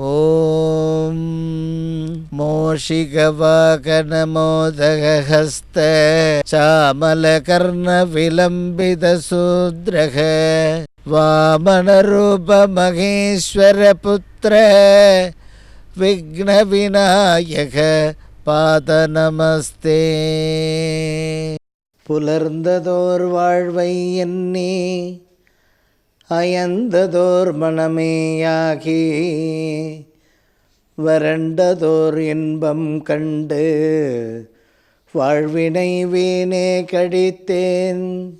ॐ मोषिकवाकनमोदगहस्त चामलकर्णविलम्बितशूद्रः वामनरूपमहेश्वरपुत्र விக்னவிநாயக பாதநமஸ்தே புலர்ந்ததோர் வாழ்வை எண்ணி அயந்ததோர் மனமேயாகி வறண்டதோர் இன்பம் கண்டு வாழ்வினை வீணே கழித்தேன்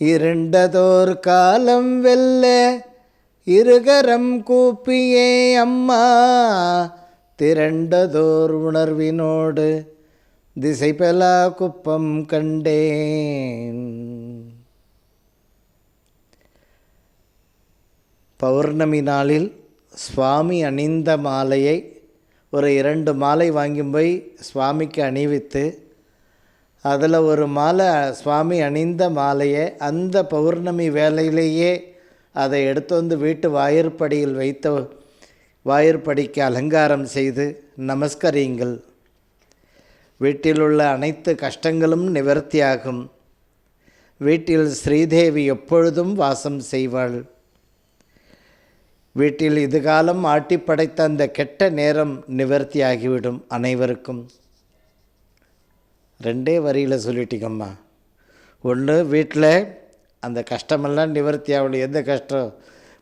இருண்டதோர் காலம் வெல்ல இருகரம் கூப்பியே அம்மா திரண்டதோர் உணர்வினோடு திசைபெலா குப்பம் கண்டேன். பௌர்ணமி நாளில் சுவாமி அணிந்த மாலையை ஒரு இரண்டு மாலை வாங்கி போய் சுவாமிக்கு அணிவித்து அதில் ஒரு மாலை சுவாமி அணிந்த மாலையை அந்த பௌர்ணமி வேலையிலேயே அதை எடுத்து வந்து வீட்டு வாயிற்படியில் வைத்த வாயிற்படிக்கு அலங்காரம் செய்து நமஸ்கரியுங்கள். வீட்டில் உள்ள அனைத்து கஷ்டங்களும் நிவர்த்தியாகும். வீட்டில் ஸ்ரீதேவி எப்பொழுதும் வாசம் செய்வாள். வீட்டில் இதுகாலம் ஆட்டி படைத்த அந்த கெட்ட நேரம் நிவர்த்தியாகிவிடும் அனைவருக்கும். ரெண்டே வரியில் சொல்லிட்டீங்கம்மா. ஒன்று வீட்டில் அந்த கஷ்டமெல்லாம் நிவர்த்தி ஆகலை எந்த கஷ்டம்?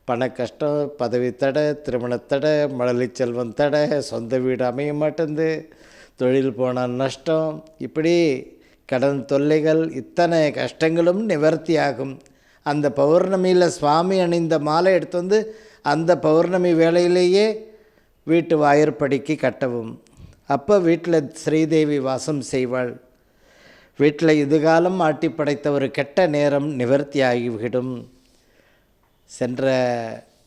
பண கஷ்டம் பதவி தடை திருமணத்தடை மழலை செல்வம் தடை சொந்த வீடு அமைய மாட்டேங்குது தொழில் போன நஷ்டம். இப்படி கடன் தொல்லைகள் இத்தனை கஷ்டங்களும் நிவர்த்தி ஆகும் அந்த பௌர்ணமியில் சுவாமி அணிந்த மாலை எடுத்து வந்து அந்த பௌர்ணமி வேளையிலேயே வீட்டு வாயிற்படிக்கு கட்டவும். அப்போ வீட்டில் ஸ்ரீதேவி வாசம் செய்வாள். வீட்டில் இதுகாலம் ஆட்டி படைத்த ஒரு கெட்ட நேரம் நிவர்த்தி ஆகிவிடும் சென்ற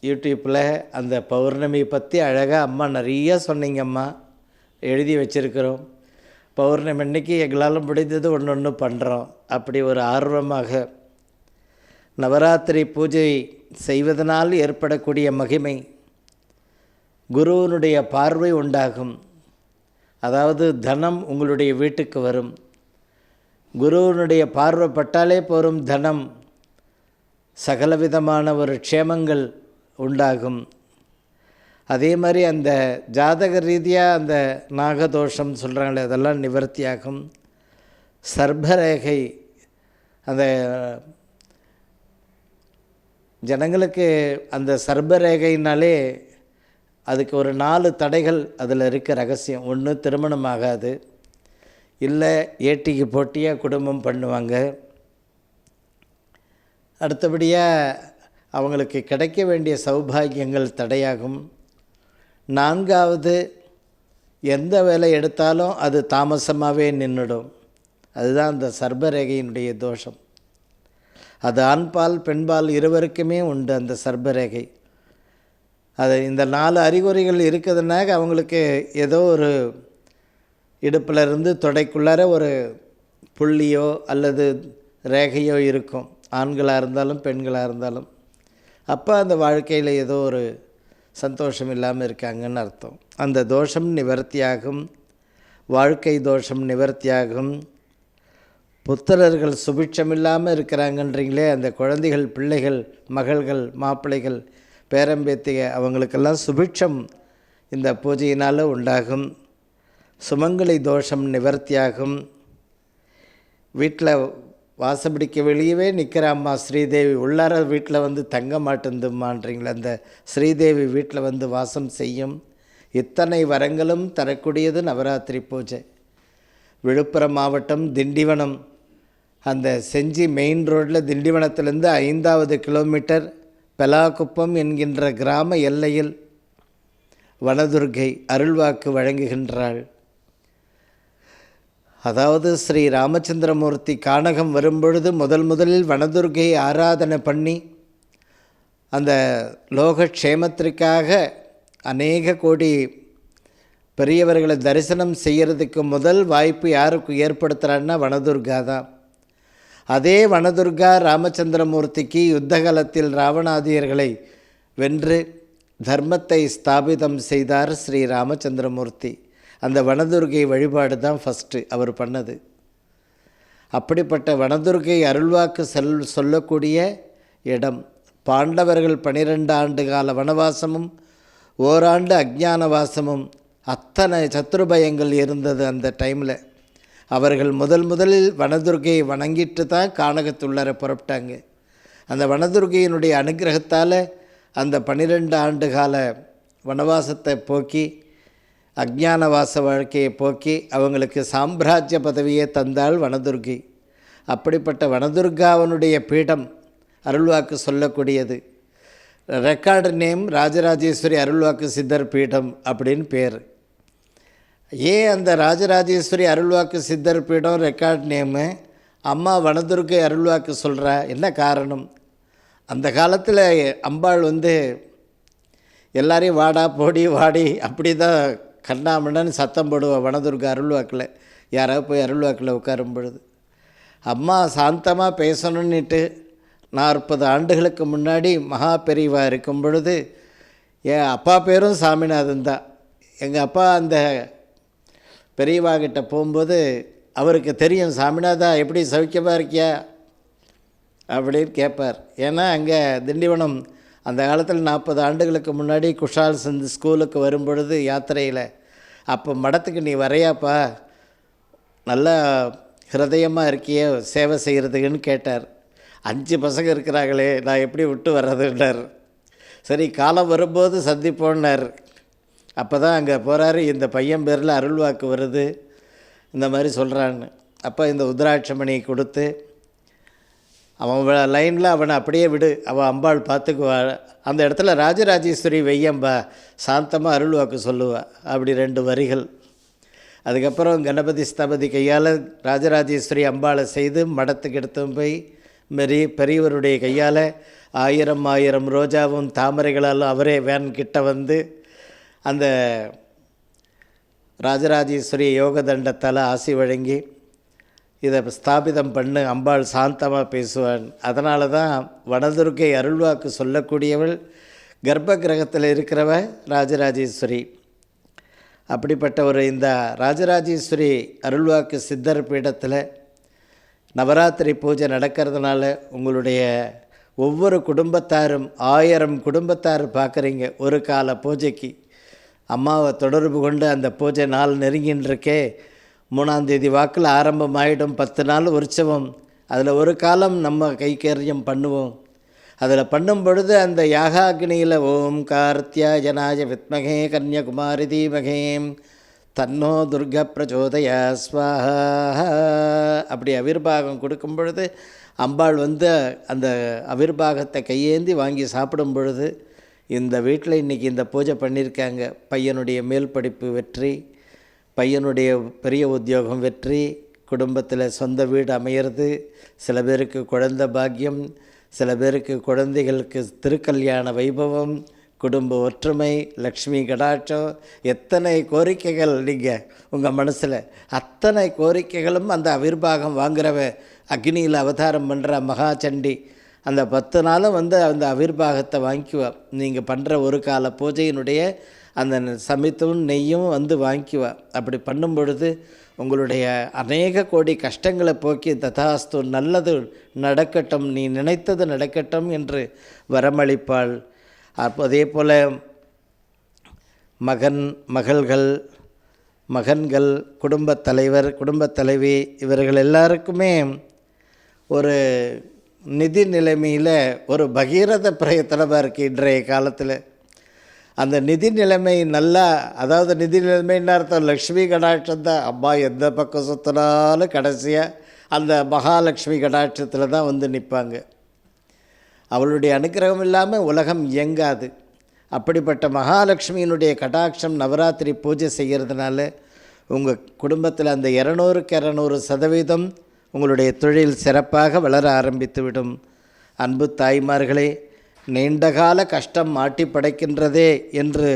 யூடியூப்பில் அந்த பௌர்ணமி பற்றி அழகாக அம்மா நிறைய சொன்னீங்கம்மா. எழுதி வச்சுருக்கிறோம். பௌர்ணமி அன்னைக்கு எங்களால் முடிந்தது ஒன்று ஒன்று பண்ணுறோம் அப்படி ஒரு ஆர்வமாக. நவராத்திரி பூஜை செய்வதனால் ஏற்படக்கூடிய மகிமை குருவனுடைய பார்வை உண்டாகும். அதாவது தனம் உங்களுடைய வீட்டுக்கு வரும். குருவனுடைய பார்வை பட்டாலே போரும் தனம். சகலவிதமான ஒரு க்ஷேமங்கள் உண்டாகும். அதே மாதிரி அந்த ஜாதக ரீதியாக அந்த நாகதோஷம் சொல்கிறாங்களே அதெல்லாம் நிவர்த்தியாகும். சர்பரேகை அந்த ஜனங்களுக்கு அந்த சர்பரேகைனாலே அதுக்கு ஒரு நாலு தடைகள் அதில் இருக்க ரகசியம். ஒன்று திருமணம் ஆகாது. இல்லை ஏட்டிக்கு போட்டியாக குடும்பம் பண்ணுவாங்க. அடுத்தபடியாக அவங்களுக்கு கிடைக்க வேண்டிய சௌபாகியங்கள் தடையாகும். நான்காவது எந்த வேலை எடுத்தாலும் அது தாமசமாகவே நின்றுடும். அதுதான் அந்த சர்பரேகையினுடைய தோஷம். அது ஆண்பால் பெண்பால் இருவருக்குமே உண்டு அந்த சர்பரேகை அது இந்த நாலு அறிகுறிகள் இருக்குதுனாக்க அவங்களுக்கு ஏதோ ஒரு இடுப்பில் இருந்து தொடைக்குள்ளார ஒரு புள்ளியோ அல்லது ரேகையோ இருக்கும். ஆண்களாக இருந்தாலும் பெண்களாக இருந்தாலும். அப்போ அந்த வாழ்க்கையில் ஏதோ ஒரு சந்தோஷம் இல்லாமல் இருக்காங்கன்னு அர்த்தம். அந்த தோஷம் நிவர்த்தியாகும். வாழ்க்கை தோஷம் நிவர்த்தியாகும். புத்திரர்கள் சுபிட்சமில்லாமல் இருக்கிறாங்கன்றீங்களே அந்த குழந்தைகள் பிள்ளைகள் மகள்கள் மாப்பிள்ளைகள் பேரம்பேத்திய அவங்களுக்கெல்லாம் சுபிட்சம் இந்த பூஜையினால் உண்டாகும். சுமங்கலி தோஷம் நிவர்த்தியாகும். வீட்டில் வாசப்படிக்க வெளியவே நிற்கிற அம்மா ஸ்ரீதேவி உள்ளார வீட்டில் வந்து தங்க மாட்டேந்துமான்றீங்களே அந்த ஸ்ரீதேவி வீட்டில் வந்து வாசம் செய்யும். இத்தனை வரங்களும் தரக்கூடியது நவராத்திரி பூஜை. விழுப்புரம் மாவட்டம் திண்டிவனம். அந்த செஞ்சி மெயின் ரோட்டில் திண்டிவனத்திலேருந்து ஐந்தாவது கிலோமீட்டர் பெலாக்குப்பம் என்கின்ற கிராம எல்லையில் வனதுர்கை அருள்வாக்கு வழங்குகின்றாள். அதாவது ஸ்ரீ ராமச்சந்திரமூர்த்தி கானகம் வரும்பொழுது முதல் முதலில் வனதுர்கையை ஆராதனை பண்ணி அந்த லோகக்ஷேமத்திற்காக அநேக கோடி பெரியவர்களை தரிசனம் செய்கிறதுக்கு முதல் வாய்ப்பு யாருக்கு ஏற்படுத்துகிறான்னா வனதுர்கா தான். அதே வனதுர்கா ராமச்சந்திரமூர்த்திக்கு யுத்த காலத்தில் ராவணாதியர்களை வென்று தர்மத்தை ஸ்தாபிதம் செய்தார் ஸ்ரீ ராமச்சந்திரமூர்த்தி. அந்த வனதுர்கை வழிபாடு தான் ஃபஸ்ட்டு அவர் பண்ணது. அப்படிப்பட்ட வனதுர்கை அருள்வாக்கு செல் சொல்லக்கூடிய இடம். பாண்டவர்கள் பனிரெண்டு ஆண்டு கால வனவாசமும் ஓராண்டு அஜ்ஞான வாசமும் அத்தனை சத்ருபயங்கள் இருந்தது அந்த டைமில் அவர்கள் முதல் முதலில் வனதுர்கையை வணங்கிட்டு தான் கானகத்துள்ளார புறப்பட்டாங்க. அந்த வனதுர்கையினுடைய அனுகிரகத்தால் அந்த பன்னிரெண்டு ஆண்டு கால வனவாசத்தை போக்கி அஜ்ஞானவாச வாழ்க்கையை போக்கி அவங்களுக்கு சாம்ராஜ்ய பதவியை தந்தாள் வனதுர்கை. அப்படிப்பட்ட வனதுர்காவனுடைய பீடம் அருள்வாக்கு சொல்லக்கூடியது. ரெக்கார்டு நேம் ராஜராஜேஸ்வரி அருள்வாக்கு சித்தர் பீடம் அப்படின்னு பேர். ஏன் அந்த ராஜராஜேஸ்வரி அருள்வாக்கு சித்தர் பீடம் ரெக்கார்ட் நேமு? அம்மா வனதுர்க்கை அருள்வாக்கு சொல்கிறா என்ன காரணம்? அந்த காலத்தில் அம்பாள் வந்து எல்லாரையும் வாடா போடி வாடி அப்படி தான் கண்ணாமண்ணன்னு சத்தம் போடுவாள் வனதுர்கா அருள்வாக்கில். யாராவது போய் அருள்வாக்கில் உட்காரும் பொழுது. அம்மா சாந்தமாக பேசணுன்னுட்டு நாற்பது ஆண்டுகளுக்கு முன்னாடி மகா பெரிவாக இருக்கும் பொழுது என் அப்பா பேரும் சாமிநாதன் தான். எங்கள் அப்பா அந்த பெரியவா கிட்ட போகும்போது அவருக்கு தெரியும் சாமிநாதா எப்படி சௌக்கியமாக இருக்கியா? அப்படின்னு கேட்பார் ஏன்னா அங்கே திண்டிவனம் அந்த காலத்தில் நாற்பது ஆண்டுகளுக்கு முன்னாடி குஷால் சந்த் ஸ்கூலுக்கு வரும்பொழுது யாத்திரையில் அப்போ மடத்துக்கு நீ வரையாப்பா. நல்லா ஹிருதயமாக இருக்கியே சேவை செய்கிறதுக்குன்னு கேட்டார். அஞ்சு பசங்க இருக்கிறாங்களே நான் எப்படி விட்டு வர்றதுன்னார் சரி காலம் வரும்போது சந்திப்போன்னார். அப்போ தான் அங்கே போகிறாரு இந்த பையன் பேரில் அருள்வாக்கு வருது இந்த மாதிரி சொல்கிறான்னு அப்போ இந்த உத்ராட்சமணியை கொடுத்து அவன் லைனில் அவனை அப்படியே விடு அவன் அம்பாள் பார்த்துக்குவா. அந்த இடத்துல ராஜராஜேஸ்வரி வெய்யம்பா சாந்தமாக அருள்வாக்கு சொல்லுவா அப்படி ரெண்டு வரிகள். அதுக்கப்புறம் கணபதி ஸ்தபதி கையால் ராஜராஜேஸ்வரி அம்பாளை செய்து மடத்துக்கு எடுத்தும் போய் மெரி பெரியவருடைய கையால் ஆயிரம் ஆயிரம் ரோஜாவும் தாமரைகளாலும் அவரே வேன் கிட்ட வந்து அந்த ராஜராஜேஸ்வரி யோக தண்டத்தால் ஆசி வழங்கி இதை ஸ்தாபிதம் பண்ணு அம்பாள் சாந்தமாக பேசுவான் அதனால தான் வனதுர்க்கை அருள்வாக்கு சொல்லக்கூடியவள் கர்ப்ப கிரகத்தில் இருக்கிறவ ராஜராஜேஸ்வரி. அப்படிப்பட்ட ஒரு இந்த ராஜராஜேஸ்வரி அருள்வாக்கு சித்தர் பீடத்தில் நவராத்திரி பூஜை நடக்கிறதுனால உங்களுடைய ஒவ்வொரு குடும்பத்தாரும் ஆயிரம் குடும்பத்தார் பார்க்குறீங்க ஒரு கால பூஜைக்கு. அம்மாவை தொடர்பு கொண்டு அந்த பூஜை நாள் நெருங்கின்றிருக்கே. மூணாந்தேதி வாக்கில் ஆரம்பமாகிடும் பத்து நாள் உற்சவம். அதில் ஒரு காலம் நம்ம கைக்கரியம் பண்ணுவோம். அதில் பண்ணும் பொழுது அந்த யாகாக்னியில் ஓம் கார்த்தியாஜனாய வித்மகே கன்யகுமாரி தீமகே. தன்னோ துர்க பிரச்சோதயா ஸ்வாஹா. அப்படி அவிர்வாகம் கொடுக்கும் பொழுது அம்பாள் வந்து அந்த அவிர்வாகத்தை கையேந்தி வாங்கி சாப்பிடும் பொழுது இந்த வீட்டில் இன்றைக்கி இந்த பூஜை பண்ணியிருக்காங்க. பையனுடைய மேல் படிப்பு வெற்றி பையனுடைய பெரிய உத்தியோகம் வெற்றி குடும்பத்தில் சொந்த வீடு அமையிறது சில பேருக்கு குழந்த பாக்கியம் சில பேருக்கு குழந்தைகளுக்கு திருக்கல்யாண வைபவம் குடும்ப ஒற்றுமை லக்ஷ்மி கடாட்சம் எத்தனை கோரிக்கைகள் நீங்கள் உங்கள் மனசில்? அத்தனை கோரிக்கைகளும் அந்த அவிர்வாகம் வாங்குறவ அக்னியில் அவதாரம் பண்ணுற மகாச்சண்டி அந்த பத்து நாளும் வந்து அந்த அவிர்வாகத்தை வாங்கிக்குவா. நீங்கள் பண்ணுற ஒரு கால பூஜையினுடைய அந்த சமித்தும் நெய்யும் வந்து வாங்கிக்குவா. அப்படி பண்ணும் பொழுது உங்களுடைய அநேக கோடி கஷ்டங்களை போக்கி ததாஸ்து நல்லது நடக்கட்டும் நீ நினைத்தது நடக்கட்டும் என்று வரமளிப்பாள். அப்போ அதே போல் மகன் மகள்கள் மகன்கள் குடும்பத் தலைவர் குடும்பத் தலைவி இவர்கள் எல்லாருக்குமே ஒரு நிதி நிலைமையில் ஒரு பகீரத பிரயத்தனமாக இருக்குது இன்றைய காலத்தில். அந்த நிதி நிலைமை நல்லா அதாவது நிதி நிலைமைன்னு அர்த்தம்? லக்ஷ்மி கடாட்சம் தான். அம்மா எந்த பக்கம் சுற்றினாலும் கடைசியாக அந்த மகாலட்சுமி கடாட்சத்தில் தான் வந்து நிற்பாங்க அவளுடைய அனுக்கிரகம் இல்லாமல் உலகம் இயங்காது. அப்படிப்பட்ட மகாலட்சுமியினுடைய கடாட்சம் நவராத்திரி பூஜை செய்கிறதுனால உங்கள் குடும்பத்தில் அந்த இரநூறுக்கு இரநூறு சதவீதம் உங்களுடைய தொழில் சிறப்பாக வளர ஆரம்பித்துவிடும். அன்பு தாய்மார்களே நீண்டகால கஷ்டம் மாட்டி படைக்கின்றதே என்று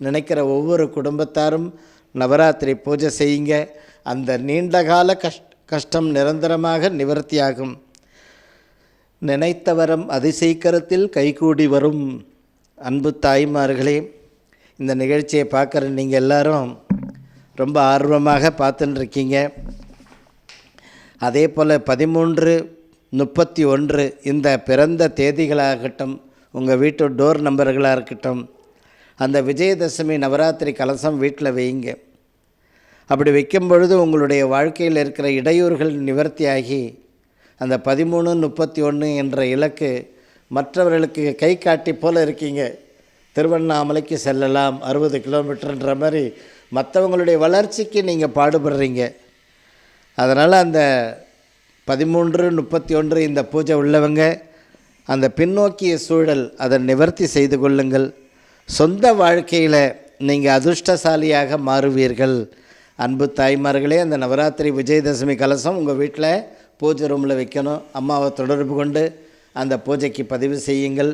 நினைக்கிற ஒவ்வொரு குடும்பத்தாரும் நவராத்திரி பூஜை செய்யுங்க. அந்த நீண்டகால கஷ் கஷ்டம் நிரந்தரமாக நிவர்த்தியாகும். நினைத்த வரம் அதிசீக்கிரத்தில் கைகூடி வரும். அன்பு தாய்மார்களே இந்த நிகழ்ச்சியை பார்க்குற நீங்கள் எல்லாரும் ரொம்ப ஆர்வமாக பார்த்துன்னு இருக்கீங்க அதே போல் பதிமூன்று முப்பத்தி ஒன்று இந்த பிறந்த தேதிகளாகட்டும் உங்கள் வீட்டு டோர் நம்பர்களாக இருக்கட்டும் அந்த விஜயதசமி நவராத்திரி கலசம் வீட்டில் வையுங்க. அப்படி வைக்கும் பொழுது உங்களுடைய வாழ்க்கையில் இருக்கிற இடையூறுகள் நிவர்த்தியாகி அந்த பதிமூணு முப்பத்தி ஒன்று என்ற இலக்கு மற்றவர்களுக்கு கை காட்டி போல் இருக்கீங்க. திருவண்ணாமலைக்கு செல்லலாம் அறுபது கிலோமீட்டர்ன்ற மாதிரி மற்றவங்களுடைய வளர்ச்சிக்கு நீங்கள் பாடுபடுறீங்க. அதனால் அந்த பதிமூன்று முப்பத்தி ஒன்று இந்த பூஜை உள்ளவங்க அந்த பின்னோக்கிய சூழல் அதை நிவர்த்தி செய்து கொள்ளுங்கள். சொந்த வாழ்க்கையில் நீங்கள் அதிர்ஷ்டசாலியாக மாறுவீர்கள். அன்பு தாய்மார்களே அந்த நவராத்திரி விஜயதசமி கலசம் உங்கள் வீட்டில் பூஜை ரூமில் வைக்கணும். அம்மாவை தொடர்பு கொண்டு அந்த பூஜைக்கு பதிவு செய்யுங்கள்.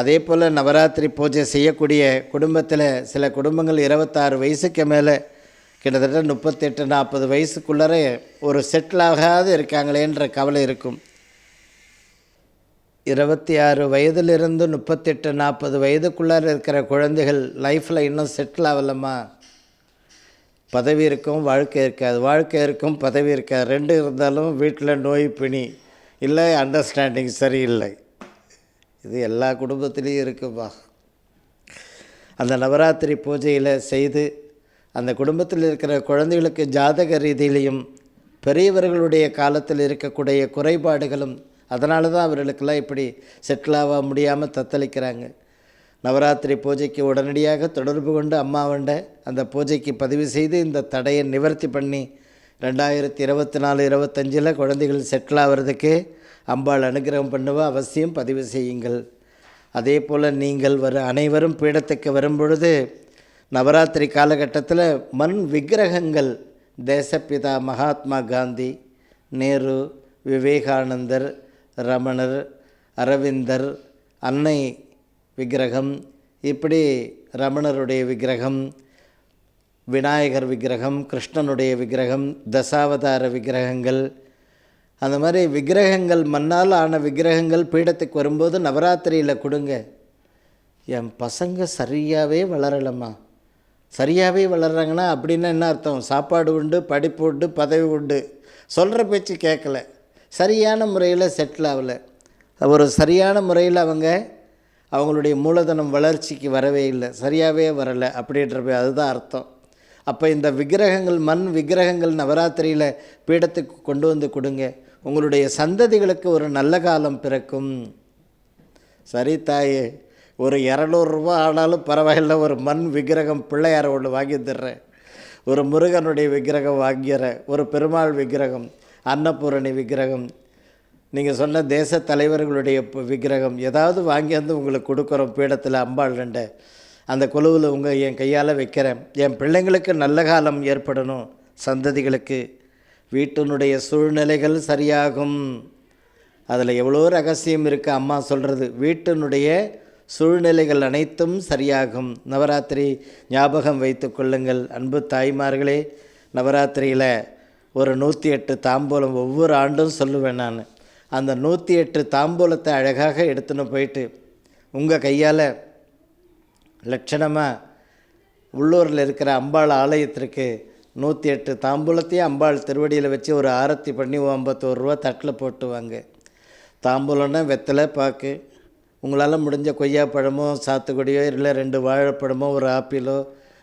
அதே போல் நவராத்திரி பூஜை செய்யக்கூடிய குடும்பத்தில் சில குடும்பங்கள் இருபத்தாறு வயசுக்கு மேலே கிட்டத்தட்ட முப்பத்தெட்டு நாற்பது வயசுக்குள்ளரே ஒரு செட்டில் இருக்காங்களேன்ற கவலை இருக்கும். இருபத்தி ஆறு வயதிலிருந்து முப்பத்தெட்டு நாற்பது வயதுக்குள்ளார இருக்கிற குழந்தைகள் லைஃப்பில் இன்னும் செட்டில் ஆகலம்மா. பதவி இருக்கும் வாழ்க்கை இருக்காது. வாழ்க்கை இருக்கும் பதவி இருக்காது. ரெண்டு இருந்தாலும் வீட்டில் நோய் பிணி இல்லை அண்டர்ஸ்டாண்டிங் சரியில்லை. இது எல்லா குடும்பத்துலேயும் இருக்குப்பா. அந்த நவராத்திரி பூஜையில் செய்து அந்த குடும்பத்தில் இருக்கிற குழந்தைகளுக்கு ஜாதக ரீதியிலையும் பெரியவர்களுடைய காலத்தில் இருக்கக்கூடிய குறைபாடுகளும் அதனால தான் அவர்களுக்கெல்லாம் இப்படி செட்டில் ஆக முடியாமல் தத்தளிக்கிறாங்க. நவராத்திரி பூஜைக்கு உடனடியாக தொடர்பு கொண்டு அம்மாவண்ட அந்த பூஜைக்கு பதிவு செய்து இந்த தடையை நிவர்த்தி பண்ணி ரெண்டாயிரத்தி இருபத்தி நாலு இருபத்தஞ்சில் குழந்தைகள் செட்டில் ஆகிறதுக்கு அம்பாள் அனுகிரகம் பண்ணுவ அவசியம் பதிவு செய்யுங்கள். அதே போல் நீங்கள் வர அனைவரும் பீடத்துக்கு வரும்பொழுது நவராத்திரி காலகட்டத்தில் மண் விக்கிரகங்கள் தேசப்பிதா மகாத்மா காந்தி நேரு விவேகானந்தர் ரமணர் அரவிந்தர் அன்னை விக்கிரகம் இப்படி ரமணருடைய விக்கிரகம் விநாயகர் விக்கிரகம் கிருஷ்ணனுடைய விக்கிரகம் தசாவதார விக்கிரகங்கள். அந்த மாதிரி விக்கிரகங்கள் மண்ணால் ஆன விக்கிரகங்கள் பீடத்துக்கு வரும்போது நவராத்திரியில் கொடுங்க. என் பசங்க சரியாகவே வளரலம்மா. சரியாகவே வளர்கிறாங்கன்னா அப்படின்னா என்ன அர்த்தம்? சாப்பாடு உண்டு படிப்பு உண்டு பதவி உண்டு. சொல்கிற பேச்சு கேட்கல. சரியான முறையில் செட்டில் ஆகலை. ஒரு சரியான முறையில் அவங்க அவங்களுடைய மூலதனம் வளர்ச்சிக்கு வரவே இல்லை. சரியாகவே வரலை அப்படின்ற அதுதான் அர்த்தம். அப்போ இந்த விக்கிரகங்கள் மண் விக்கிரகங்கள் நவராத்திரியில் பீடத்துக்கு கொண்டு வந்து கொடுங்க. உங்களுடைய சந்ததிகளுக்கு ஒரு நல்ல காலம் பிறக்கும். சரி தாயே ஒரு இரநூறுவா ஆனாலும் பரவாயில்ல ஒரு மண் விக்கிரகம் பிள்ளையார் ஒன்று வாங்கி தர்றேன். ஒரு முருகனுடைய விக்கிரகம் வாங்கிறேன் ஒரு பெருமாள் விக்கிரகம் அன்னபூரணி விக்கிரகம். நீங்கள் சொன்ன தேச தலைவர்களுடைய விக்கிரகம் ஏதாவது வாங்கி வந்து உங்களுக்கு கொடுக்குறோம் பீடத்தில் அம்பாள் ரெண்ட. அந்த குழுவில் உங்கள் என் கையால் வைக்கிறேன். என் பிள்ளைங்களுக்கு நல்ல காலம் ஏற்படணும் சந்ததிகளுக்கு. வீட்டினுடைய சூழ்நிலைகள் சரியாகும். அதில் எவ்வளோ ரகசியம் இருக்குது அம்மா சொல்கிறது வீட்டினுடைய சூழ்நிலைகள் அனைத்தும் சரியாகும். நவராத்திரி ஞாபகம் வைத்து கொள்ளுங்கள். அன்பு தாய்மார்களே நவராத்திரியில் ஒரு நூற்றி எட்டு தாம்பூலம் ஒவ்வொரு ஆண்டும் சொல்லுவேன் நான். அந்த நூற்றி எட்டு தாம்பூலத்தை அழகாக எடுத்துன்னு போயிட்டு உங்கள் கையால் லட்சணமாக உள்ளூரில் இருக்கிற அம்பாள் ஆலயத்திற்கு நூற்றி எட்டு தாம்பூலத்தையும் அம்பாள் திருவடியில் வச்சு ஒரு ஆரத்தி பண்ணி ஐம்பத்தோரு ரூபா தட்டில் போட்டுவாங்க. தாம்பூலம்னா வெத்தலை பாக்கு உங்களால் முடிஞ்ச கொய்யாப்பழமோ சாத்துக்குடியோ இல்லை ரெண்டு வாழைப்பழமோ ஒரு ஆப்பிளோ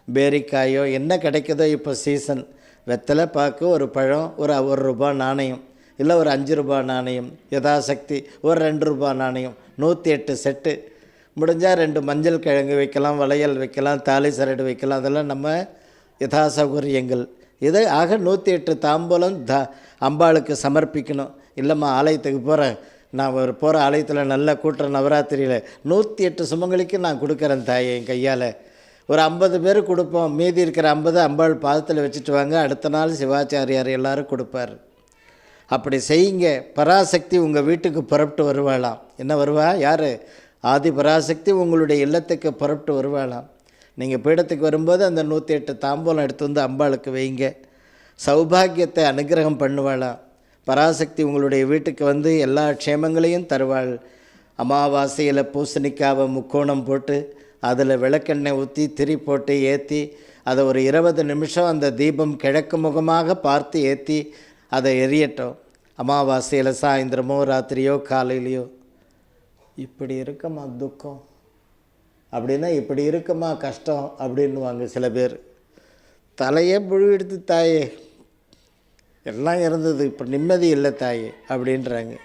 பேரிக்காயோ என்ன கிடைக்குதோ இப்போ சீசன் வெத்தலை பாக்கு ஒரு பழம் ஒரு ஒரு ரூபா நாணயம் இல்லை ஒரு அஞ்சு ரூபா நாணயம் யதாசக்தி ஒரு ரெண்டு ரூபா நாணயம் நூற்றி எட்டு செட்டு. முடிஞ்சால் ரெண்டு மஞ்சள் கிழங்கு வைக்கலாம் வளையல் வைக்கலாம் தாலி சரடு வைக்கலாம் அதெல்லாம் நம்ம யதாசௌகரியங்கள். இதை ஆக நூற்றி எட்டு தாம்பூலம் த அம்பாளுக்கு சமர்ப்பிக்கணும். இல்லைம்மா ஆலயத்துக்கு போகிறேன் நான் ஒரு போகிற ஆலயத்தில் நல்லா கூட்டுற நவராத்திரியில் நூற்றி எட்டு சுமங்களுக்கு நான் கொடுக்குறேன் தாயை என் கையால். ஒரு ஐம்பது பேர் கொடுப்போம். மீதி இருக்கிற ஐம்பது அம்பாள் பாதத்தில் வச்சுட்டு வாங்க. அடுத்த நாள் சிவாச்சாரியார் எல்லாரும் கொடுப்பார். அப்படி செய்யுங்க. பராசக்தி உங்கள் வீட்டுக்கு புறப்பட்டு வருவாளாம். என்ன வருவா? யார்? ஆதி பராசக்தி உங்களுடைய இல்லத்துக்கு புறப்பட்டு வருவாளாம். நீங்கள் பீடத்துக்கு வரும்போது அந்த நூற்றி எட்டு தாம்பூலம் எடுத்து வந்து அம்பாளுக்கு வைங்க. சௌபாகியத்தை அனுகிரகம் பண்ணுவாளாம். பராசக்தி உங்களுடைய வீட்டுக்கு வந்து எல்லா க்ஷேமங்களையும் தருவாள். அமாவாசையில் பூசணிக்காவை முக்கோணம் போட்டு அதில் விளக்கெண்ணெய் ஊற்றி திரி போட்டு ஏற்றி அதை ஒரு இருபது நிமிஷம் அந்த தீபம் கிழக்கு முகமாக பார்த்து ஏற்றி அதை எரியட்டும். அமாவாசையில் சாயந்தரமோ ராத்திரியோ காலையிலையோ. இப்படி இருக்குமா துக்கம்? அப்படின்னா இப்படி இருக்குமா கஷ்டம்? அப்படின்னுவாங்க சில பேர். தலையே புழு எடுத்து தாயே. எல்லாம் இருந்தது. இப்போ நிம்மதி இல்லை தாயே அப்படின்றாங்க.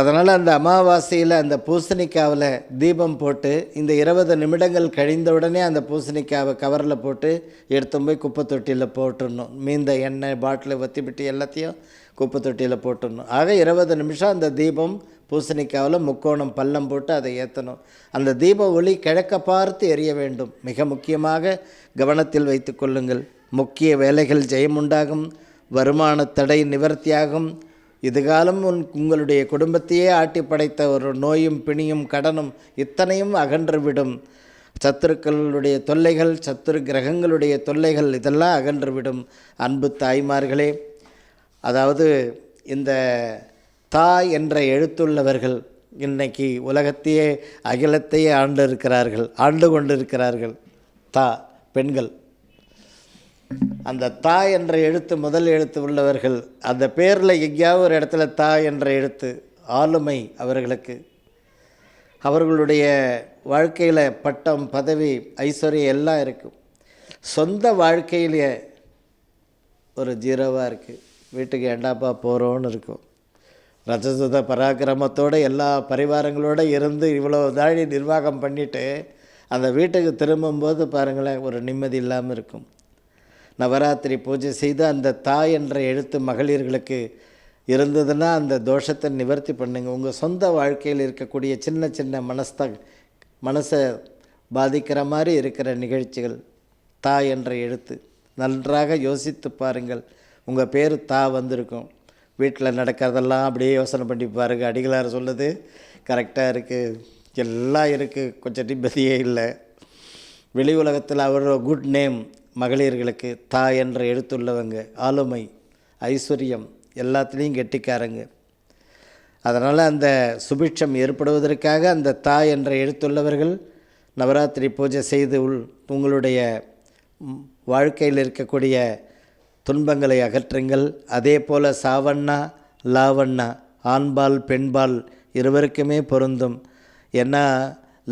அதனால் அந்த அமாவாசையில் அந்த பூசணிக்காவில் தீபம் போட்டு இந்த இருபது நிமிடங்கள் கழிந்த உடனே அந்த பூசணிக்காவை கவரில் போட்டு எடுத்து போய் குப்பை தொட்டியில் போட்டுடணும். மீந்த எண்ணெய் பாட்டில் வத்தி எல்லாத்தையும் குப்பை தொட்டியில் போட்டுடணும். ஆக இருபது நிமிஷம் அந்த தீபம் பூசணிக்காவில் முக்கோணம் பள்ளம் போட்டு அதை ஏற்றணும் அந்த தீப ஒளி கிழக்க பார்த்து எரிய வேண்டும். மிக முக்கியமாக கவனத்தில் வைத்து கொள்ளுங்கள். முக்கிய வேலைகள் ஜெயமுண்டாகும் வருமான தடை நிவர்த்தியாகும். இதுகாலம் உன் உங்களுடைய குடும்பத்தையே ஆட்டி படைத்த ஒரு நோயும் பிணியும் கடனும் இத்தனையும் அகன்றுவிடும். சத்துருக்களுடைய தொல்லைகள் சத்துரு கிரகங்களுடைய தொல்லைகள் இதெல்லாம் அகன்றுவிடும். அன்பு தாய்மார்களே அதாவது இந்த தா என்ற எழுத்துள்ளவர்கள் இன்னைக்கு உலகத்தையே அகிலத்தையே ஆண்டு இருக்கிறார்கள் ஆண்டு கொண்டிருக்கிறார்கள். தா பெண்கள். அந்த தா என்ற எழுத்து முதல் எழுத்து உள்ளவர்கள் அந்த பேரில் எங்கேயாவது ஒரு இடத்துல தா என்ற எழுத்து ஆளுமை அவர்களுக்கு. அவர்களுடைய வாழ்க்கையில் பட்டம் பதவி ஐஸ்வர்யம் எல்லாம் இருக்கும் சொந்த வாழ்க்கையிலே ஒரு ஜீரோவாக இருக்குது வீட்டுக்கு ஏண்டாப்பா போகிறோன்னு இருக்கும். ரஜசுத பராக்கிரமத்தோடு எல்லா பரிவாரங்களோடு இருந்து இவ்வளோ தாழி நிர்வாகம் பண்ணிவிட்டு அந்த வீட்டுக்கு திரும்பும்போது பாருங்களேன் ஒரு நிம்மதி இல்லாமல் இருக்கும். நவராத்திரி பூஜை செய்து அந்த தாய் என்ற எழுத்து மகளிர்களுக்கு இருந்ததுன்னா அந்த தோஷத்தை நிவர்த்தி பண்ணுங்க. உங்கள் சொந்த வாழ்க்கையில் இருக்கக்கூடிய சின்ன சின்ன மனஸ்த மனசை பாதிக்கிற மாதிரி இருக்கிற நிகழ்ச்சிகள் தா என்ற எழுத்து நன்றாக யோசித்து பாருங்கள். உங்கள் பேர் தா வந்திருக்கும். வீட்டில் நடக்கிறதெல்லாம் அப்படியே யோசனை பண்ணி பாருங்கள் அடிகளார் சொல்லுது கரெக்டாக இருக்குது எல்லாம் இருக்குது கொஞ்சம் நிம்மதியே இல்லை. வெளி உலகத்தில் அவரோட குட் நேம். மகளிர்களுக்கு தா என்ற எழுத்துள்ளவங்க ஆளுமை ஐஸ்வர்யம் எல்லாத்துலேயும் கெட்டிக்காரங்க. அதனால் அந்த சுபிட்சம் ஏற்படுவதற்காக அந்த தா என்ற எழுத்துள்ளவர்கள் நவராத்திரி பூஜை செய்து உள் உங்களுடைய வாழ்க்கையில் இருக்கக்கூடிய துன்பங்களை அகற்றுங்கள். அதே போல் சாவண்ணா லாவண்ணா ஆண்பால் பெண்பால் இருவருக்குமே பொருந்தும். ஏன்னா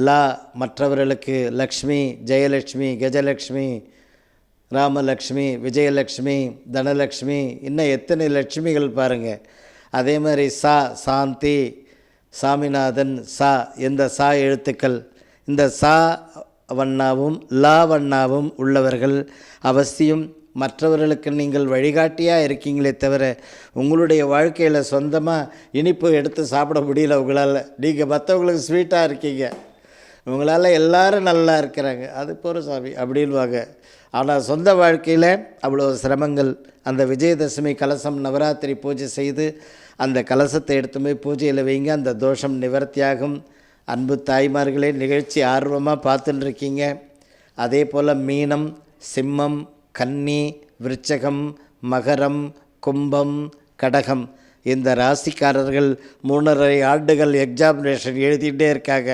லா மற்றவர்களுக்கு லக்ஷ்மி ஜெயலக்ஷ்மி கஜலக்ஷ்மி ராமலக்ஷ்மி விஜயலக்ஷ்மி தனலக்ஷ்மி இன்னும் எத்தனை லட்சுமிகள் பாருங்கள் அதே மாதிரி சா சாந்தி சாமிநாதன் சா இந்த சா எழுத்துக்கள். இந்த சா வண்ணாவும் லா வண்ணாவும் உள்ளவர்கள் அவசியம். மற்றவர்களுக்கு நீங்கள் வழிகாட்டியாக இருக்கீங்களே தவிர உங்களுடைய வாழ்க்கையில் சொந்தமாக இனிப்பு எடுத்து சாப்பிட முடியல உங்களால். நீங்கள் மற்றவங்களுக்கு ஸ்வீட்டாக இருக்கீங்க. உங்களால் எல்லோரும் நல்லா இருக்கிறாங்க. அது போகிற சாமி அப்படின்வாங்க ஆனால் சொந்த வாழ்க்கையில் அவ்வளோ சிரமங்கள். அந்த விஜயதசமி கலசம் நவராத்திரி பூஜை செய்து அந்த கலசத்தை எடுத்து போய் பூஜையில் வைங்க அந்த தோஷம் நிவர்த்தியாகும். அன்பு தாய்மார்களே நிகழ்ச்சி ஆர்வமாக பார்த்துட்டுருக்கீங்க அதே போல் மீனம் சிம்மம் கன்னி விருச்சகம் மகரம் கும்பம் கடகம். இந்த ராசிக்காரர்கள் மூணரை ஆண்டுகள் எக்ஸாமினேஷன் எழுதிட்டே இருக்காங்க.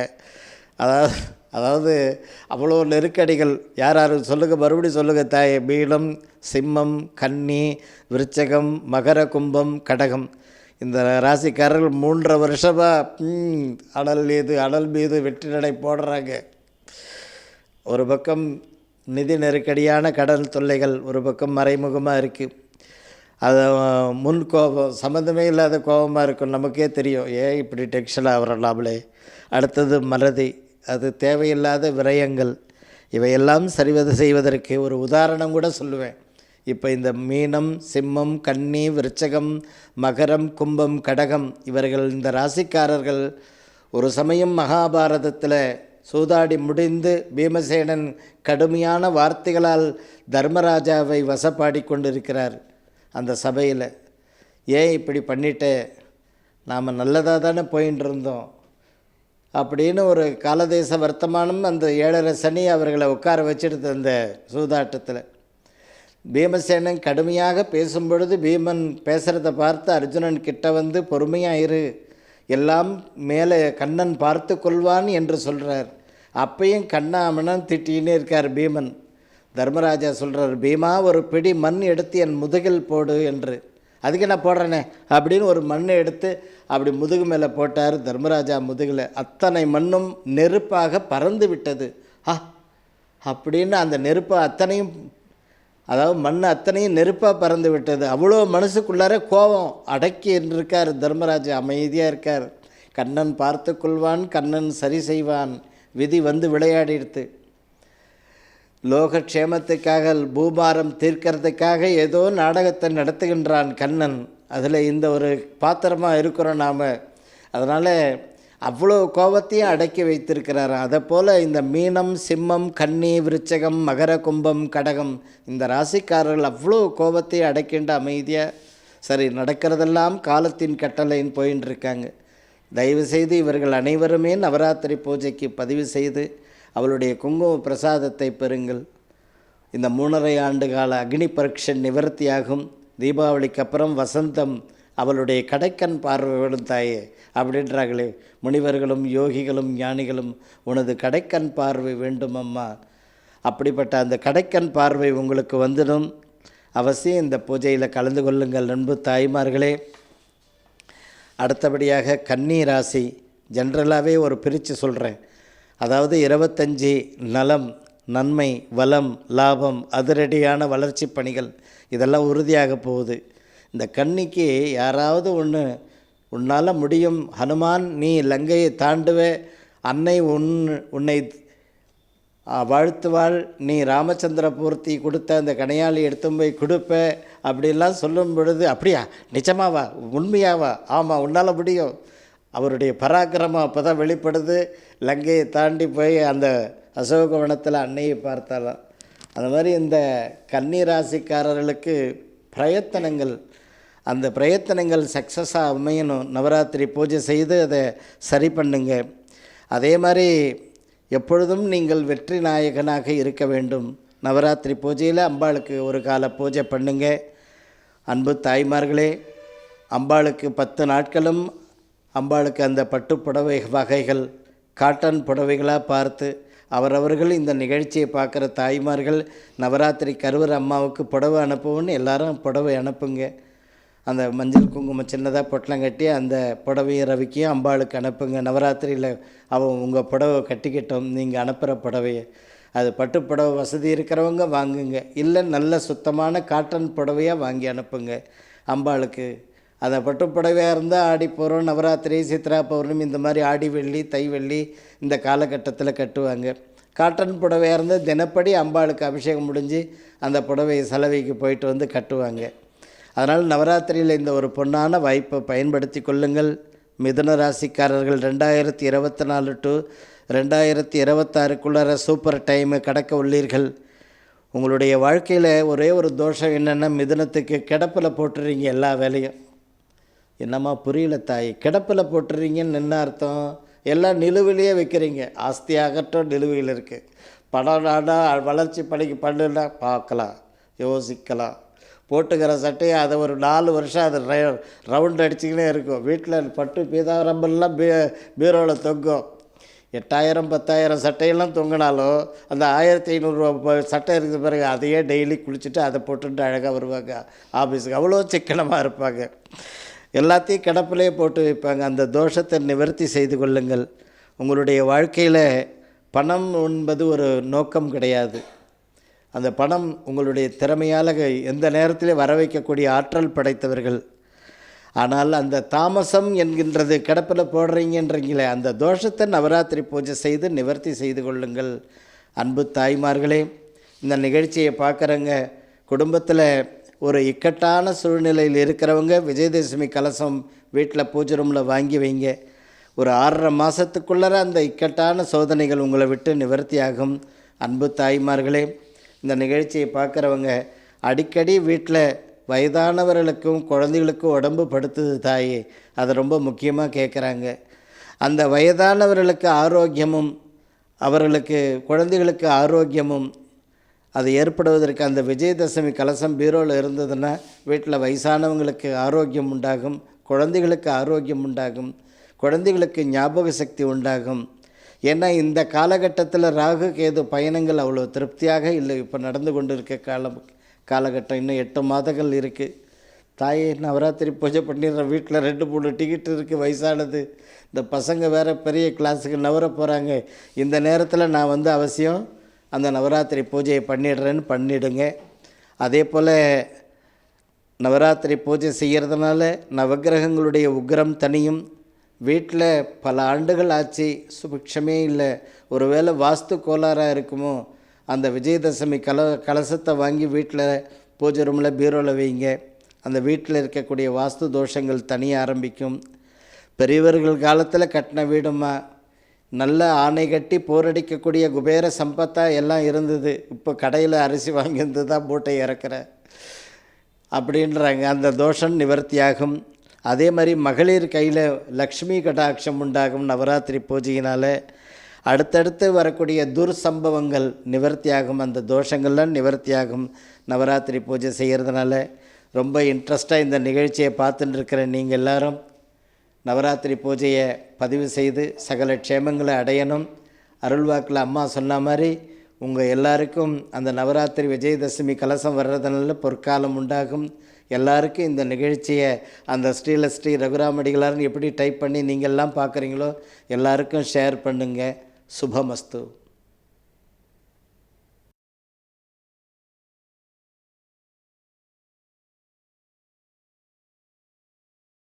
அதாவது அதாவது அவ்வளோ நெருக்கடிகள். யார் யார் சொல்லுங்கள் மறுபடியும் சொல்லுங்கள் தாய். மீனம் சிம்மம் கன்னி விருச்சகம் மகர கும்பம் கடகம். இந்த ராசிக்காரர்கள் மூன்றரை வருஷமாக அடல் மீது அடல் மீது வெற்றி நடை போடுறாங்க. ஒரு பக்கம் நிதி நெருக்கடியான கடன் தொல்லைகள் ஒரு பக்கம் மறைமுகமாக இருக்குது அது முன் கோபம் சம்மந்தமே இல்லாத கோபமாக இருக்கும் நமக்கே தெரியும். ஏன் இப்படி டென்ஷன் ஆகிறலாமலே அடுத்தது மறதி. அது தேவையில்லாத விரயங்கள். இவையெல்லாம் சரிவது செய்வதற்கு ஒரு உதாரணம் கூட சொல்லுவேன். இப்போ இந்த மீனம் சிம்மம் கன்னி விருச்சகம் மகரம் கும்பம் கடகம் இவர்கள் இந்த ராசிக்காரர்கள் ஒரு சமயம் மகாபாரதத்தில் சூதாடி முடிந்து பீமசேனன் கடுமையான வார்த்தைகளால் தர்மராஜாவை வசப்பாடி கொண்டிருக்கிறார் அந்த சபையில். ஏன் இப்படி பண்ணிட்டே? நாம் நல்லதாக தானே போயின்னு இருந்தோம் அப்படின்னு ஒரு காலதேச வர்த்தமானம் அந்த ஏழரை சனி அவர்களை உட்கார வச்சிடுது அந்த சூதாட்டத்தில். பீமசேனன் கடுமையாக பேசும் பொழுது பீமன் பேசுகிறத பார்த்து அர்ஜுனன் கிட்ட வந்து பொறுமையாக இரு. எல்லாம் மேலே கண்ணன் பார்த்து கொள்வான் என்று சொல்கிறார் அப்பையும் கண்ணாமணன் திட்டின்னு இருக்கார் பீமன். தர்மராஜா சொல்கிறார் பீமா ஒரு பிடி மண் எடுத்து என் முதுகில் போடு என்று. அதுக்கு என்ன போடுறேனே? அப்படின்னு ஒரு மண்ணை எடுத்து அப்படி முதுகு மேலே போட்டார் தர்மராஜா முதுகில். அத்தனை மண்ணும் நெருப்பாக பறந்து விட்டது. ஆ அப்படின்னு அந்த நெருப்பை அத்தனையும் அதாவது மண் அத்தனையும் நெருப்பாக பறந்து விட்டது. அவ்வளோ மனசுக்குள்ளார கோபம் அடக்கி இருக்கார் தர்மராஜா. அமைதியாக இருக்கார். கண்ணன் பார்த்து கொள்வான் கண்ணன் சரி செய்வான். விதி வந்து விளையாடிடுத்து. லோகக்ஷேமத்துக்காக பூபாரம் தீர்க்கறதுக்காக ஏதோ நாடகத்தை நடத்துகின்றான் கண்ணன். அதில் இந்த ஒரு பாத்திரமாக இருக்கிறோம் நாம். அதனால் அவ்வளோ கோபத்தையும் அடக்கி வைத்திருக்கிறார். அதை போல் இந்த மீனம் சிம்மம் கன்னி விருச்சகம் மகர கும்பம் கடகம் இந்த ராசிக்காரர்கள் அவ்வளோ கோபத்தையும் அடைக்கின்ற அமைதியாக சரி நடக்கிறதெல்லாம் காலத்தின் கட்டளைன்னு போயின்னு இருக்காங்க தயவுசெய்து இவர்கள் அனைவருமே நவராத்திரி பூஜைக்கு பதிவு செய்து அவளுடைய குங்கும பிரசாதத்தை பெறுங்கள். இந்த மூணரை ஆண்டு கால அக்னி பரீட்சை நிவர்த்தியாகும். தீபாவளிக்கு அப்புறம் வசந்தம் அவளுடைய கடைக்கண் பார்வை விடும் தாயே அப்படின்றார்களே. முனிவர்களும் யோகிகளும் ஞானிகளும் உனது கடைக்கண் பார்வை வேண்டும் அம்மா. அப்படிப்பட்ட அந்த கடைக்கண் பார்வை உங்களுக்கு வந்துடும். அவசியம் இந்த பூஜையில் கலந்து கொள்ளுங்கள் அன்பு தாய்மார்களே. அடுத்தபடியாக கன்னி ராசி. ஜென்ரலாகவே ஒரு பிரித்து சொல்கிறேன் அதாவது இருபத்தஞ்சி நலம் நன்மை வளம் லாபம் அதிரடியான வளர்ச்சி பணிகள் இதெல்லாம் உறுதியாக போகுது. இந்த கன்னிக்கு யாராவது ஒன்று உன்னால் முடியும் ஹனுமான் நீ லங்கையை தாண்டுவே அன்னை உன் உன்னை வாழ்த்துவாள் நீ ராமச்சந்திர பூர்த்தி கொடுத்த அந்த கனையாளி எடுத்து போய் கொடுப்ப அப்படிலாம் சொல்லும் பொழுது அப்படியா? நிஜமாவா? உண்மையாவா? ஆமாம் உன்னால் முடியும். அவருடைய பராக்கிரமம் அப்போ தான் வெளிப்படுது. லங்கையை தாண்டி போய் அந்த அசோகவனத்தில் அன்னையை பார்த்தாலாம். அந்த மாதிரி இந்த கன்னி ராசிக்காரர்களுக்கு பிரயத்தனங்கள் அந்த பிரயத்தனங்கள் சக்ஸஸாக அமையணும். நவராத்திரி பூஜை செய்து அதை சரி பண்ணுங்க. அதே மாதிரி எப்பொழுதும் நீங்கள் வெற்றி நாயகனாக இருக்க வேண்டும். நவராத்திரி பூஜையில் அம்பாளுக்கு ஒரு கால பூஜை பண்ணுங்க. அன்பு தாய்மார்களே அம்பாளுக்கு பத்து நாட்களும் அம்பாளுக்கு அந்த பட்டுப்புடவை வகைகள் காட்டன் புடவைகளாக பார்த்து அவரவர்கள் இந்த நிகழ்ச்சியை பார்க்குற தாய்மார்கள் நவராத்திரி கருவர் அம்மாவுக்கு புடவை அனுப்புவோன்னு எல்லாரும் புடவை அனுப்புங்க. அந்த மஞ்சள் குங்குமம் சின்னதாக பொட்டலம் கட்டி அந்த புடவையும் ரவிக்கையும் அம்பாளுக்கு அனுப்புங்க. நவராத்திரியில் அவன் உங்கள் புடவை கட்டிக்கிட்டோம். நீங்கள் அனுப்புகிற புடவையை. அது பட்டு புடவை வசதி இருக்கிறவங்க வாங்குங்க. இல்லை நல்ல சுத்தமான காட்டன் புடவையாக வாங்கி அனுப்புங்க. அம்பாளுக்கு அதை பட்டு புடவையாக இருந்தால் ஆடி நவராத்திரி சித்ரா பௌர்ணமி இந்த மாதிரி ஆடி வெள்ளி தை வெள்ளி இந்த காலகட்டத்தில் கட்டுவாங்க. காட்டன் புடவையாக இருந்தால் தினப்படி அம்பாளுக்கு அபிஷேகம் முடிஞ்சு அந்த புடவையை சலவைக்கு போயிட்டு வந்து கட்டுவாங்க. அதனால் நவராத்திரியில் இந்த ஒரு பொன்னான வாய்ப்பை பயன்படுத்தி கொள்ளுங்கள். மிதுன ராசிக்காரர்கள் ரெண்டாயிரத்தி இருபத்தி நாலு டு ரெண்டாயிரத்தி இருபத்தாறுக்குள்ளார சூப்பர் டைமு கடக்க உள்ளீர்கள். உங்களுடைய வாழ்க்கையில் ஒரே ஒரு தோஷம் என்னென்னா மிதுனத்துக்கு கிடப்பில் போட்டுறீங்க எல்லா வேலையும். என்னம்மா புரியல தாய்? கிடப்பில் போட்டுறீங்கன்னு என்ன அர்த்தம். எல்லாம் நிலுவிலேயே வைக்கிறீங்க. ஆஸ்தியாகட்டும் நிலுவையில் இருக்குது படம் நாடா வளர்ச்சி பணிக்கு பண்ணுனா பார்க்கலாம். யோசிக்கலாம். போட்டுக்கிற சட்டையை அதை ஒரு நாலு வருஷம் அது ர- ரவுண்ட் அடிச்சுக்கினே இருக்கும். வீட்டில் பட்டு பீதாரம்பெல்லாம் பீ பீரோவில் தொங்கும். எட்டாயிரம் பத்தாயிரம் சட்டையெல்லாம் தொங்கினாலும் அந்த ஆயிரத்தி ஐநூறுரூவா சட்டை இருக்கிற பிறகு அதையே டெய்லி குளிச்சுட்டு அதை போட்டுட்டு அழகாக வருவாங்க. ஆஃபீஸுக்கு அவ்வளோ சிக்கனமாக இருப்பாங்க. எல்லாத்தையும் கிடப்பிலே போட்டு வைப்பாங்க. அந்த தோஷத்தை நிவர்த்தி செய்து கொள்ளுங்கள். உங்களுடைய வாழ்க்கையில் பணம் என்பது ஒரு நோக்கம் கிடையாது. அந்த பணம் உங்களுடைய திறமையால் எந்த நேரத்திலே வர வைக்கக்கூடிய ஆற்றல் படைத்தவர்கள். ஆனால் அந்த தாமசம் என்கின்றது கிடப்பில் போடுறீங்கன்றீங்களே அந்த தோஷத்தை நவராத்திரி பூஜை செய்து நிவர்த்தி செய்து கொள்ளுங்கள். அன்பு தாய்மார்களே இந்த நிகழ்ச்சியை பார்க்குறங்க குடும்பத்தில் ஒரு இக்கட்டான சூழ்நிலையில் இருக்கிறவங்க விஜயதசமி கலசம் வீட்டில் பூஜை ரூமில் வாங்கி வைங்க. ஒரு ஆறரை மாதத்துக்குள்ளர அந்த இக்கட்டான சோதனைகள் உங்களை விட்டு நிவர்த்தியாகும். அன்பு தாய்மார்களே இந்த நிகழ்ச்சியை பார்க்குறவங்க அடிக்கடி வீட்டில் வயதானவர்களுக்கும் குழந்தைகளுக்கும் உடம்பு படுத்துது தாயே அதை ரொம்ப முக்கியமாக கேட்குறாங்க அந்த வயதானவர்களுக்கு ஆரோக்கியமும் அவர்களுக்கு குழந்தைகளுக்கு ஆரோக்கியமும் அது ஏற்படுவதற்கு அந்த விஜயதசமி கலசம் பீரோவில் இருந்ததுன்னா வீட்டில் வயசானவங்களுக்கு ஆரோக்கியம் உண்டாகும் குழந்தைகளுக்கு ஆரோக்கியம் உண்டாகும் குழந்தைகளுக்கு ஞாபக சக்தி உண்டாகும். ஏன்னா இந்த காலகட்டத்தில் ராகு கேது பயணங்கள் அவ்வளோ திருப்தியாக இல்லை. இப்போ நடந்து கொண்டு இருக்க காலம் காலகட்டம் இன்னும் எட்டு மாதங்கள் இருக்குது தாயை நவராத்திரி பூஜை பண்ணிடுற வீட்டில் ரெண்டு மூணு டிக்கெட் இருக்குது வயசானது. இந்த பசங்க வேறு பெரிய கிளாஸுக்கு நவர போகிறாங்க இந்த நேரத்தில் நான் வந்து அவசியம் அந்த நவராத்திரி பூஜையை பண்ணிடுறேன்னு பண்ணிடுங்க. அதே போல் நவராத்திரி பூஜை செய்கிறதுனால நவக்கிரகங்களுடைய உக்ரம் தனியும். வீட்டில் பல ஆண்டுகள் ஆச்சு சுபிக்ஷமே இல்லை. ஒருவேளை வாஸ்து கோளாறாக இருக்குமோ அந்த விஜயதசமி கல கலசத்தை வாங்கி வீட்டில் பூஜை ரூமில் பீரோவில் வைங்க. அந்த வீட்டில் இருக்கக்கூடிய வாஸ்து தோஷங்கள் தனிய ஆரம்பிக்கும். பெரியவர்கள் காலத்தில் கட்டின வீடுமா நல்ல ஆணை கட்டி போரடிக்கக்கூடிய குபேர சம்பத்தாக எல்லாம் இருந்தது. இப்போ கடையில் அரிசி வாங்கியிருந்து தான் மூட்டை இறக்குற. அப்படின்றாங்க. அந்த தோஷம் நிவர்த்தியாகும். அதே மாதிரி மகளிர் கையில் லக்ஷ்மி கடாட்சம் உண்டாகும் நவராத்திரி பூஜையினால். அடுத்தடுத்து வரக்கூடிய துர்சம்பவங்கள் நிவர்த்தியாகும். அந்த தோஷங்கள்லாம் நிவர்த்தியாகும் நவராத்திரி பூஜை செய்கிறதுனால ரொம்ப இன்ட்ரெஸ்ட்டாக இந்த நிகழ்ச்சியை பார்த்துட்டு இருக்கிற நீங்கள் எல்லாரும் நவராத்திரி பூஜையை பதிவு செய்து சகல க்ஷேமங்களை அடையணும். அருள்வாக்கில் அம்மா சொன்ன மாதிரி உங்கள் எல்லாருக்கும் அந்த நவராத்திரி விஜயதசமி கலசம் வர்றதுனால பொற்காலம் உண்டாகும். எல்லாருக்கும் இந்த நிகழ்ச்சியை அந்த ஸ்ரீல ஸ்ரீ ரகுராமடிகளார்னு எப்படி டைப் பண்ணி நீங்கள்லாம் பார்க்குறீங்களோ எல்லாருக்கும் ஷேர் பண்ணுங்கள் சுபமஸ்து.